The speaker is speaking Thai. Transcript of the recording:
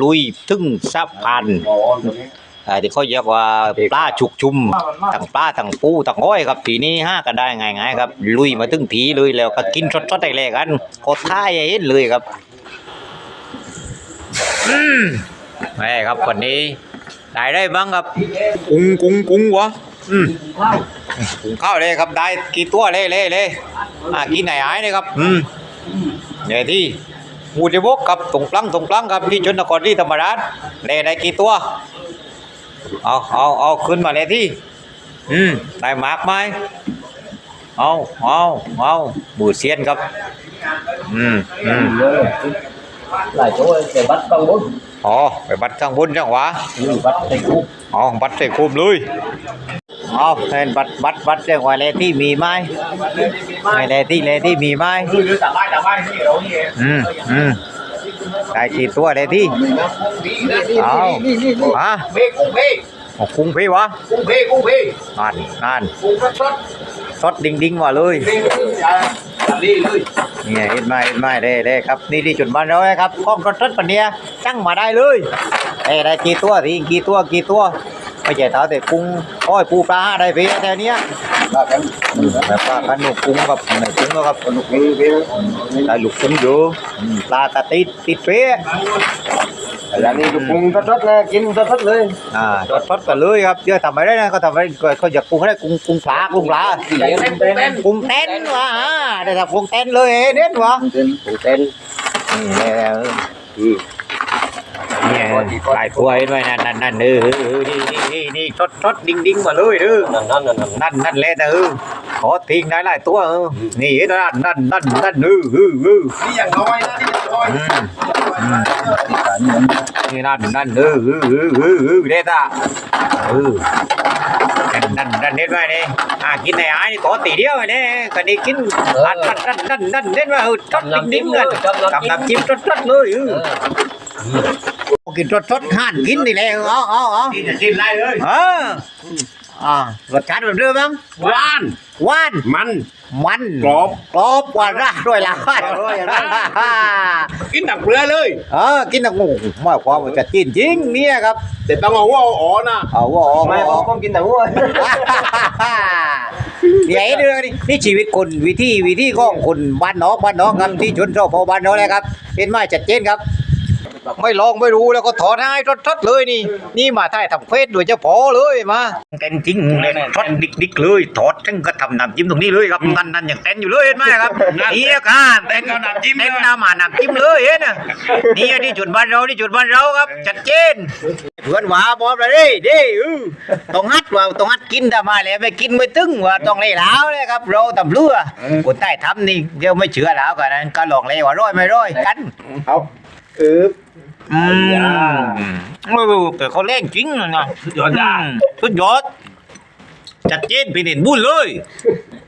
ลุยถึงสะพานอ่าที่เขาเรียกว่าปลาฉุกชุมทั้งปลาทั้งปูทั้งอ้อยครับทีนี้ห้ากันได้ง่ายๆครับ ลุยมาถึงทีเลยแล้วก็กินสดๆได้เลยกันโคตรท่าให้เห็นเลยครับอืมแม่ครับคนนี้ได้ได้บ้างครับ กุ้งกุ้งกุ้งวะอืมกุ้งข้าวเลยครับได้กี่ตัวเลยเลยเลยอ่ากินไหนหายเลยครับ อืมเนี่ยที่ มูจิบกกับตรงปลังตรงปลังครับที่ชนครที่ธรรมราชเลยได้กี่ตัว เอาเอาเอาขึ้นมาเลยที่ อืมได้มากไหมเอาเอาเอาบูเซียนครับ อืมอืม lại chỗ để bắt con bún อ๋อไปบัดข้างบนจังหวะ ừ, bắt thành cú อ๋อบัดใส่คุมเลย เอาเห็นบัดบัดบัดจังหวะเลที่มีไหมไม่เลที่เลที่มีไหม cứ cả bay cả bay như đâu như อืมอืมได้กี่ตัวเลที่เอาฮะ bê cung bê โอ้คุ้งพีวะ cung bê cung bê นั่นนั่นสดดิ่งดิ่งว่ะเลยเนี่ยเห็นไหมเห็นไหมเด้เด้ครับ นี่ที่จุดบ้านเราครับกล้องรถรถปันเนี้ยช่งมาได้เลยเอ้ได้กี่ตัวทีกี่ตัวกี่ตัว ไม่ใช่เท่าแต่กุ้งอ้อยปูปลาได้เพียแถวเนี้ย là cái แบบว่ากันหนุกกุ้งกับไหนกุ้งแล้วครับ con bê bê ได้ลูกกุ้งเยอะอืมปลากระติดติดเป๊ะ là đi được cung rất rất nè kín rất rất lên อ่าทอดทอดกันเลยครับเดี๋ยวทำไม่ได้นะเขาทำไม่ได้เขาอยากกุ้งให้ได้กุ้งกุ้งปลากุ้งปลา tên tên tên กุ้งเต้นวะอ่าได้ทำกุ้งเต้นเลยเน้นวะ tên cung tên นี่แหละ ừ เนี่ยหลายตัวเห็นไหมนั่นนั่นนั่นเออเออเออนี่นี่นี่นี่ทอดทอดดิ้งดิ้งมาเลยเด้อ nằm nằm nằm nằm นั่นนั่นแหละนะเออขอทิ้งได้หลายตัวเออนี่นั่นนั่นนั่นนั่นเออเออเออ đi chẳng nói nữa đi chẳng nói อืมนี่นั่นนั่นเออเออเออเออเออเด็ดอะเออนั่นนั่นนั่นเด็ดไว้เนี่ยอ่ากินในอ้ายนี่ขอตีเดียวไอ้เนี่ยกันนี้กินนั่นนั่นนั่นนั่นนั่นเด็ดไว้เออทอดดิ้งดิ้งกันกับน้ำจิ้มทอดๆเลยเออ กินทอดๆห่านกินนี่แหละเอาเอาเอา đi chẳng xin lại ơi เอออ่ารสชาติแบบเดิมมั้ง quan หวานมันมันกรอบกรอบกว่าร่าด้วยละกินดับเรือเลยเออกินนะงูหมายความว่าจะกินจริงเนี่ยครับแต่ต้องเอาหัวเอาอ๋อนะเอาว่าออกไม่อเอาอกผมกินแต่หัวเดี๋ยวไอ้เรื่องนี้นี่ชีวิตคนวิธีวิธีของคนบ้านนอกบ้านนอกครับที่ชนชอบพอบ้านนอกเลยครับ เป็นไม้ชัดเจนครับ ไม่ลองไม่รู้แล้วก็ถอดให้ทดๆเลยนี่ นี่มาถ่ายทำเฟซโดยเฉพาะเลยมาเต้นจริงเลยทอดดิกๆเลยถอดทั้งก็ทำน้ำจิ้มตรงนี้เลยครับนั่นนั่นอย่างเต้นอยู่เลยเห็นไหมครับนี่ครับเต้นน้ำจิ้มเต้นน้ำมาน้ำจิ้มเลยเห็นนะนี่ที่จุดบ้านเราที่จุดบ้านเราครับชัดเจนเพื่อนว่าบอกเลยดิดิอือต้องฮัดว่าต้องฮัดกินทำไมาแล้วไม่กินไม่ตึงว่าต้องเล่แล้วเลยครับเราตำเรือคนใต้ทำนี่เดี๋ยวไม่เชื่อแล้วกันนั้นก็ลองเลยว่าร้อยไม่ร้อยกันเอา คืออืมเออแต่เขาเล่นจริงนะนะสุดยอดจ้าอืมสุดยอด จัดเจนเป็นเห็นบุญเลย